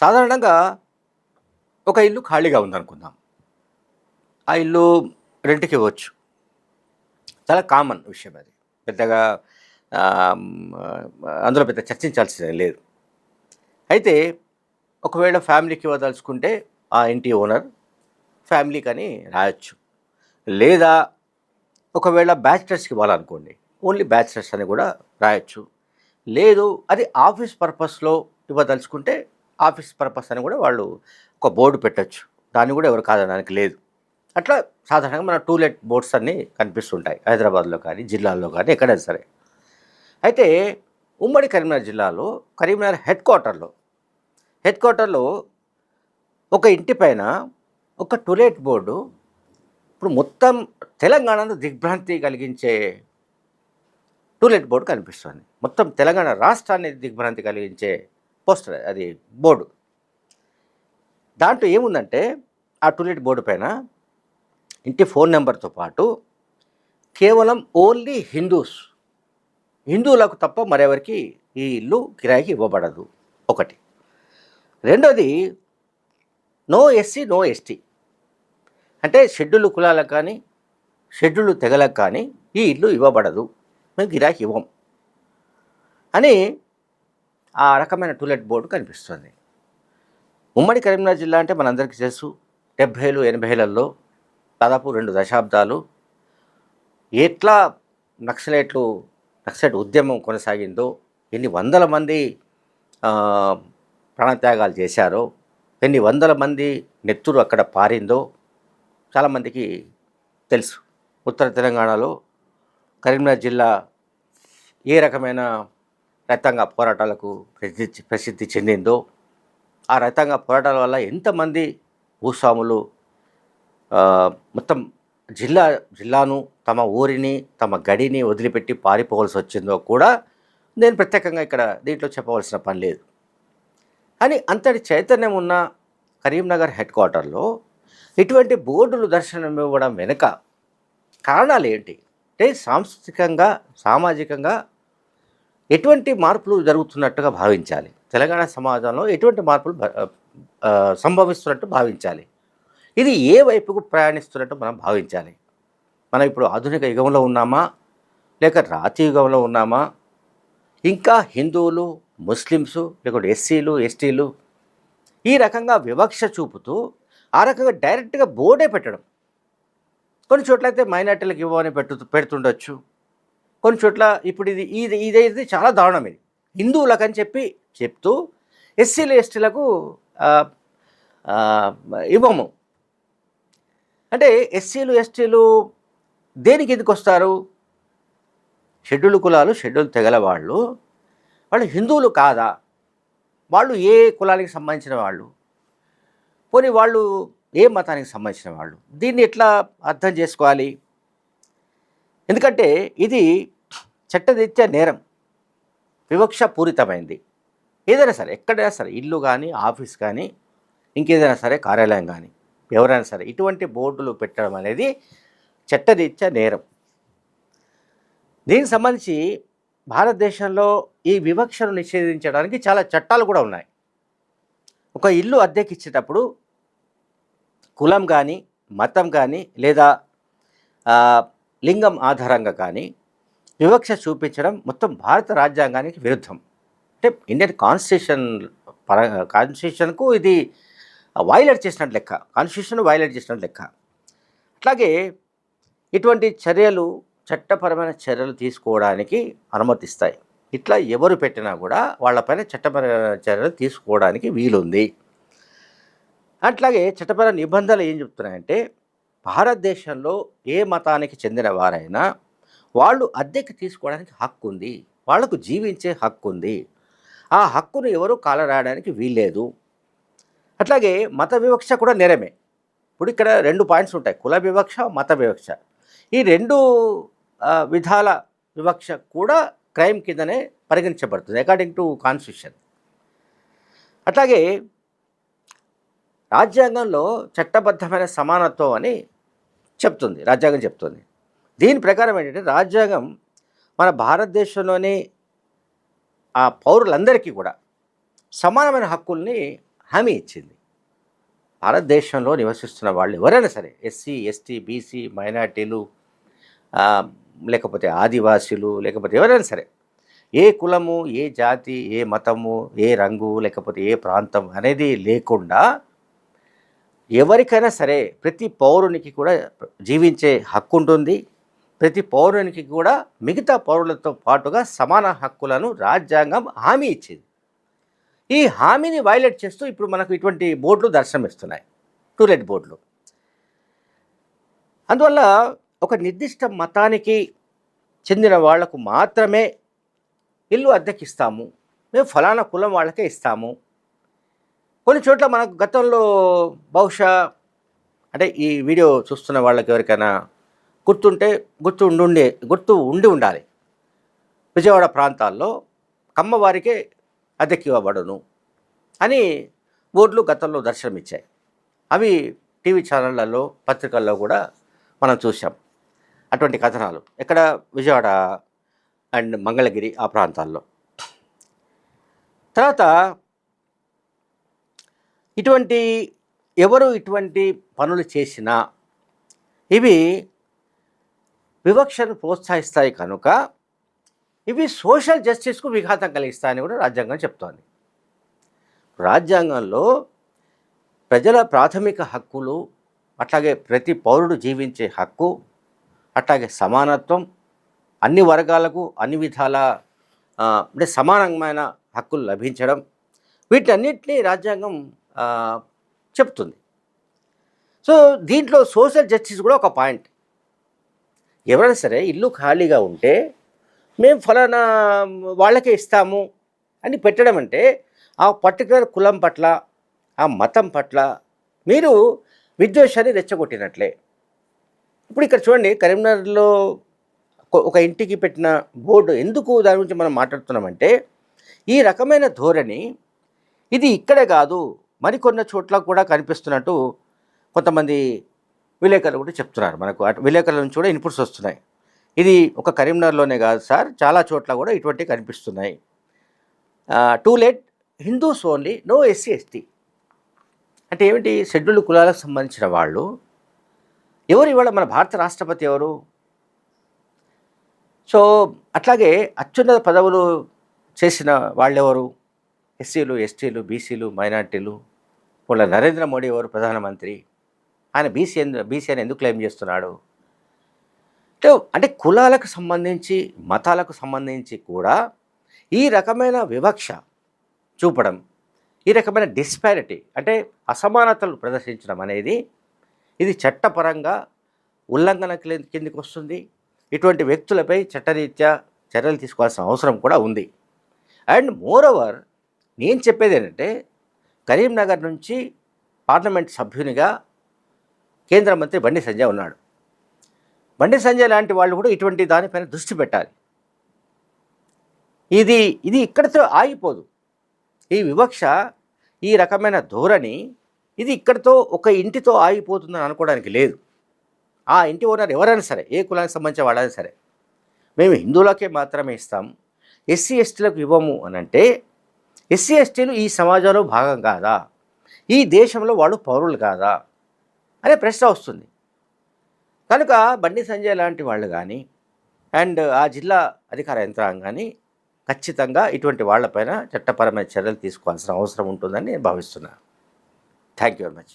సాధారణంగా ఒక ఇల్లు ఖాళీగా ఉందనుకుందాం. ఆ ఇల్లు రెంట్కి ఇవ్వచ్చు. చాలా కామన్ విషయం అది. పెద్దగా అందులో పెద్ద చర్చించాల్సిన లేదు. అయితే ఒకవేళ ఫ్యామిలీకి ఇవ్వదలుచుకుంటే ఆ ఇంటి ఓనర్ ఫ్యామిలీకి అని రాయొచ్చు. లేదా ఒకవేళ బ్యాచిలర్స్కి ఇవ్వాలనుకోండి ఓన్లీ బ్యాచిలర్స్ అని కూడా రాయొచ్చు. లేదు అది ఆఫీస్ పర్పస్లో ఇవ్వదలుచుకుంటే ఆఫీస్ పర్పస్ అని కూడా వాళ్ళు ఒక బోర్డు పెట్టచ్చు. దాన్ని కూడా ఎవరు కాదనడానికి లేదు. అట్లా సాధారణంగా మన టూలెట్ బోర్డ్స్ అన్నీ కనిపిస్తుంటాయి. హైదరాబాద్లో కానీ జిల్లాల్లో కానీ ఎక్కడైనా సరే. అయితే ఉమ్మడి కరీంనగర్ జిల్లాలో కరీంనగర్ హెడ్ క్వార్టర్లో హెడ్ క్వార్టర్లో ఒక ఇంటి పైన ఒక టూలెట్ బోర్డు ఇప్పుడు మొత్తం తెలంగాణను దిగ్భ్రాంతి కలిగించే టూలెట్ బోర్డు కనిపిస్తుంది. మొత్తం తెలంగాణ రాష్ట్రాన్ని దిగ్భ్రాంతి కలిగించే పోస్టర్ అది బోర్డు. దాంట్లో ఏముందంటే ఆ టూలెట్ బోర్డు పైన ఇంటి ఫోన్ నెంబర్తో పాటు కేవలం ఓన్లీ హిందూస్ హిందువులకు తప్ప మరెవరికి ఈ ఇల్లు కిరాయికి ఇవ్వబడదు. ఒకటి. రెండోది నో ఎస్సీ నో ఎస్టీ. అంటే షెడ్యూల్ కులాలకు కానీ షెడ్యూల్ తెగలకు కానీ ఈ ఇల్లు ఇవ్వబడదు. మేము గిరాకీ ఇవ్వం. అని ఆ రకమైన టూలెట్ బోర్డు కనిపిస్తుంది. ఉమ్మడి కరీంనగర్ జిల్లా అంటే మనందరికీ తెలుసు. డెబ్భైలు ఎనభైలలో దాదాపు రెండు దశాబ్దాలు ఎట్లా నక్సలైట్లు నక్సలైట్ ఉద్యమం కొనసాగిందో ఎన్ని వందల మంది ప్రాణత్యాగాలు చేశారో ఎన్ని వందల మంది నెత్తురు అక్కడ పారిందో చాలామందికి తెలుసు. ఉత్తర తెలంగాణలో కరీంనగర్ జిల్లా ఏ రకమైన రైతాంగ పోరాటాలకు ప్రసిద్ధి ప్రసిద్ధి చెందిందో ఆ రైతాంగ పోరాటాల వల్ల ఎంతమంది భూస్వాములు మొత్తం జిల్లా జిల్లాను తమ ఊరిని తమ గడిని వదిలిపెట్టి పారిపోవలసి వచ్చిందో కూడా నేను ప్రత్యేకంగా ఇక్కడ దీంట్లో చెప్పవలసిన పని లేదు. అని అంతటి చైతన్యం ఉన్న కరీంనగర్ హెడ్ క్వార్టర్లో ఇటువంటి బోర్డులు దర్శనం ఇవ్వడం వెనుక కారణాలు ఏంటి? అంటే సాంస్కృతికంగా సామాజికంగా ఎటువంటి మార్పులు జరుగుతున్నట్టుగా భావించాలి? తెలంగాణ సమాజంలో ఎటువంటి మార్పులు భ- సంభవిస్తున్నట్టు భావించాలి? ఇది ఏ వైపుకు ప్రయాణిస్తున్నట్టు మనం భావించాలి? మనం ఇప్పుడు ఆధునిక యుగంలో ఉన్నామా? లేక రాతి యుగంలో ఉన్నామా? ఇంకా హిందువులు ముస్లిమ్స్ లేకుంటే ఎస్సీలు ఎస్టీలు ఈ రకంగా వివక్ష చూపుతూ ఆ రకంగా డైరెక్ట్గా బోర్డే పెట్టడం. కొన్ని చోట్ల అయితే మైనార్టీలకు ఇవ్వమని పెట్టు పెడుతుండొచ్చు. కొన్ని చోట్ల ఇప్పుడు ఇది ఇది ఇదైతే చాలా దారుణం ఇది. హిందువులకు అని చెప్పి చెప్తూ ఎస్సీలు ఎస్టీలకు ఇవ్వము. అంటే ఎస్సీలు ఎస్టీలు దేనికి ఎందుకు వస్తారు? షెడ్యూల్ కులాలు షెడ్యూల్ తెగల వాళ్ళు. వాళ్ళు హిందువులు కాదా? వాళ్ళు ఏ కులానికి సంబంధించిన వాళ్ళు? పోనీ వాళ్ళు ఏ మతానికి సంబంధించిన వాళ్ళు? దీన్ని ఎట్లా అర్థం చేసుకోవాలి? ఎందుకంటే ఇది చట్టరీత్యా నేరం వివక్ష పూరితమైంది ఏదైనా సరే ఎక్కడైనా సరే ఇల్లు కానీ ఆఫీస్ కానీ ఇంకేదైనా సరే కార్యాలయం కానీ ఎవరైనా సరే ఇటువంటి బోర్డులు పెట్టడం అనేది చట్టరీత్యా నేరం. దీనికి సంబంధించి భారతదేశంలో ఈ వివక్షను నిషేధించడానికి చాలా చట్టాలు కూడా ఉన్నాయి. ఒక ఇల్లు అద్దెకి ఇచ్చేటప్పుడు కులం కానీ మతం కానీ లేదా లింగం ఆధారంగా కానీ వివక్ష చూపించడం మొత్తం భారత రాజ్యాంగానికి విరుద్ధం. అంటే ఇండియన్ కాన్స్టిట్యూషన్ పర కాన్స్టిట్యూషన్కు ఇది వైలేట్ చేసినట్టు లెక్క. కాన్స్టిట్యూషన్ వైలేట్ చేసినట్టు లెక్క. అట్లాగే ఇటువంటి చర్యలు చట్టపరమైన చర్యలు తీసుకోవడానికి అనుమతిస్తాయి. ఇట్లా ఎవరు పెట్టినా కూడా వాళ్ళపైన చట్టపరమైన చర్యలు తీసుకోవడానికి వీలుంది. అట్లాగే చట్టపర నిబంధనలు ఏం చెప్తున్నాయంటే భారతదేశంలో ఏ మతానికి చెందిన వారైనా వాళ్ళు అద్దెకి తీసుకోవడానికి హక్కు ఉంది వాళ్ళకు జీవించే హక్కు ఉంది ఆ హక్కును ఎవరూ కాలరాయడానికి వీల్లేదు. అట్లాగే మత వివక్ష కూడా నేరమే. ఇప్పుడు ఇక్కడ రెండు పాయింట్స్ ఉంటాయి. కుల వివక్ష మత వివక్ష. ఈ రెండు విధాల వివక్ష కూడా క్రైమ్ కిందనే పరిగణించబడుతుంది అకార్డింగ్ టు కాన్స్టిట్యూషన్ అట్లాగే రాజ్యాంగంలో చట్టబద్ధమైన సమానత్వం అని చెప్తుంది రాజ్యాంగం చెప్తుంది. దీని ప్రకారం ఏంటంటే రాజ్యాంగం మన భారతదేశంలోని ఆ పౌరులందరికీ కూడా సమానమైన హక్కుల్ని హామీ ఇచ్చింది. భారతదేశంలో నివసిస్తున్న వాళ్ళు ఎవరైనా సరే ఎస్సీ ఎస్టీ బీసీ మైనార్టీలు లేకపోతే ఆదివాసీలు లేకపోతే ఎవరైనా సరే ఏ కులము ఏ జాతి ఏ మతము ఏ రంగు లేకపోతే ఏ ప్రాంతం అనేది లేకుండా ఎవరికైనా సరే ప్రతి పౌరునికి కూడా జీవించే హక్కు ఉంటుంది. ప్రతి పౌరునికి కూడా మిగతా పౌరులతో పాటుగా సమాన హక్కులను రాజ్యాంగం హామీ ఇచ్చింది. ఈ హామీని వైలేట్ చేస్తూ ఇప్పుడు మనకు ఇటువంటి బోర్డులు దర్శనమిస్తున్నాయి టూలెట్ బోర్డులు. అందువల్ల ఒక నిర్దిష్ట మతానికి చెందిన వాళ్ళకు మాత్రమే ఇల్లు అద్దెకి ఇస్తాము మేము ఫలానా కులం వాళ్ళకే ఇస్తాము. కొన్ని చోట్ల మనకు గతంలో బహుశా అంటే ఈ వీడియో చూస్తున్న వాళ్ళకి ఎవరికైనా గుర్తుంటే గుర్తు ఉండుండే గుర్తు ఉండి ఉండాలి. విజయవాడ ప్రాంతాల్లో కమ్మవారికే అద్దెకి అని బోర్డులు గతంలో దర్శనమిచ్చాయి. అవి టీవీ ఛానళ్ళలో పత్రికల్లో కూడా మనం చూసాం అటువంటి కథనాలు ఇక్కడ విజయవాడ అండ్ మంగళగిరి ఆ ప్రాంతాల్లో. తర్వాత ఇటువంటి ఎవరు ఇటువంటి పనులు చేసినా ఇవి వివక్షను ప్రోత్సహిస్తాయి కనుక ఇవి సోషల్ జస్టిస్కు విఘాతం కలిగిస్తాయని కూడా రాజ్యాంగం చెప్తోంది. రాజ్యాంగంలో ప్రజల ప్రాథమిక హక్కులు అట్లాగే ప్రతి పౌరుడు జీవించే హక్కు అట్లాగే సమానత్వం అన్ని వర్గాలకు అన్ని విధాల అంటే సమానమైన హక్కులు లభించడం వీటన్నిటినీ రాజ్యాంగం చెప్తుంది. సో దీంట్లో సోషల్ జస్టిస్ కూడా ఒక పాయింట్. ఎవరైనా సరే ఇల్లు ఖాళీగా ఉంటే మేము ఫలానా వాళ్ళకే ఇస్తాము అని పెట్టడం అంటే ఆ పర్టికులర్ కులం పట్ల ఆ మతం పట్ల మీరు విద్వేషాన్ని రెచ్చగొట్టినట్లే. ఇప్పుడు ఇక్కడ చూడండి కరీంనగర్లో ఒక- ఇంటికి పెట్టిన బోర్డు ఎందుకు దాని గురించి మనం మాట్లాడుతున్నామంటే ఈ రకమైన ధోరణి ఇది ఇక్కడే కాదు మరికొన్న చోట్ల కూడా కనిపిస్తున్నట్టు కొంతమంది విలేకరులు కూడా చెప్తున్నారు. మనకు అటు విలేకరుల నుంచి కూడా ఇన్పుట్స్ వస్తున్నాయి. ఇది ఒక కరీంనగర్లోనే కాదు సార్ చాలా చోట్ల కూడా ఇటువంటివి కనిపిస్తున్నాయి. To let Hindus only no SC ST అంటే ఏమిటి? షెడ్యూల్డ్ కులాలకు సంబంధించిన వాళ్ళు. ఎవరు ఇవాళ మన భారత రాష్ట్రపతి ఎవరు? సో అట్లాగే అత్యున్నత పదవులు చేసిన వాళ్ళెవరు? ఎస్సీలు ఎస్టీలు బీసీలు మైనార్టీలు వాళ్ళ నరేంద్ర మోడీ ఎవరు? ప్రధానమంత్రి. ఆయన బీసీ ఎందు బీసీ అని ఎందుకు క్లెయిమ్ చేస్తున్నాడు? అంటే అంటే కులాలకు సంబంధించి మతాలకు సంబంధించి కూడా ఈ రకమైన వివక్ష చూపడం ఈ రకమైన డిస్పారిటీ అంటే అసమానతలు ప్రదర్శించడం అనేది ఇది చట్టపరంగా ఉల్లంఘన కిందికి వస్తుంది. ఇటువంటి వ్యక్తులపై చట్టరీత్యా చర్యలు తీసుకోవాల్సిన అవసరం కూడా ఉంది. అండ్ మోర్ ఓవర్ నేను చెప్పేది ఏంటంటే కరీంనగర్ నుంచి పార్లమెంట్ సభ్యునిగా కేంద్ర మంత్రి బండి సంజయ్ ఉన్నాడు. బండి సంజయ్ లాంటి వాళ్ళు కూడా ఇటువంటి దానిపైన దృష్టి పెట్టాలి. ఇది ఇది ఇక్కడితో ఆగిపోదు. ఈ వివక్ష ఈ రకమైన ధోరణి ఇది ఇక్కడితో ఒక ఇంటితో ఆగిపోతుందని అనుకోవడానికి లేదు. ఆ ఇంటి ఓనర్ ఎవరైనా సరే ఏ కులానికి సంబంధించిన వాళ్ళైనా సరే మేము హిందువులకే మాత్రమే ఇస్తాం ఎస్సీ ఎస్టీలకు ఇవ్వము అని అంటే ఎస్సీ ఎస్టీలు ఈ సమాజంలో భాగం కాదా? ఈ దేశంలో వాళ్ళు పౌరులు కాదా? అనే ప్రశ్న వస్తుంది. కనుక బండి సంజయ్ లాంటి వాళ్ళు కానీ అండ్ ఆ జిల్లా అధికార యంత్రాంగం కానీ ఖచ్చితంగా ఇటువంటి వాళ్ళపైన చట్టపరమైన చర్యలు తీసుకోవాల్సిన అవసరం ఉంటుందని నేను భావిస్తున్నాను థ్యాంక్ యూ వెరీ మచ్.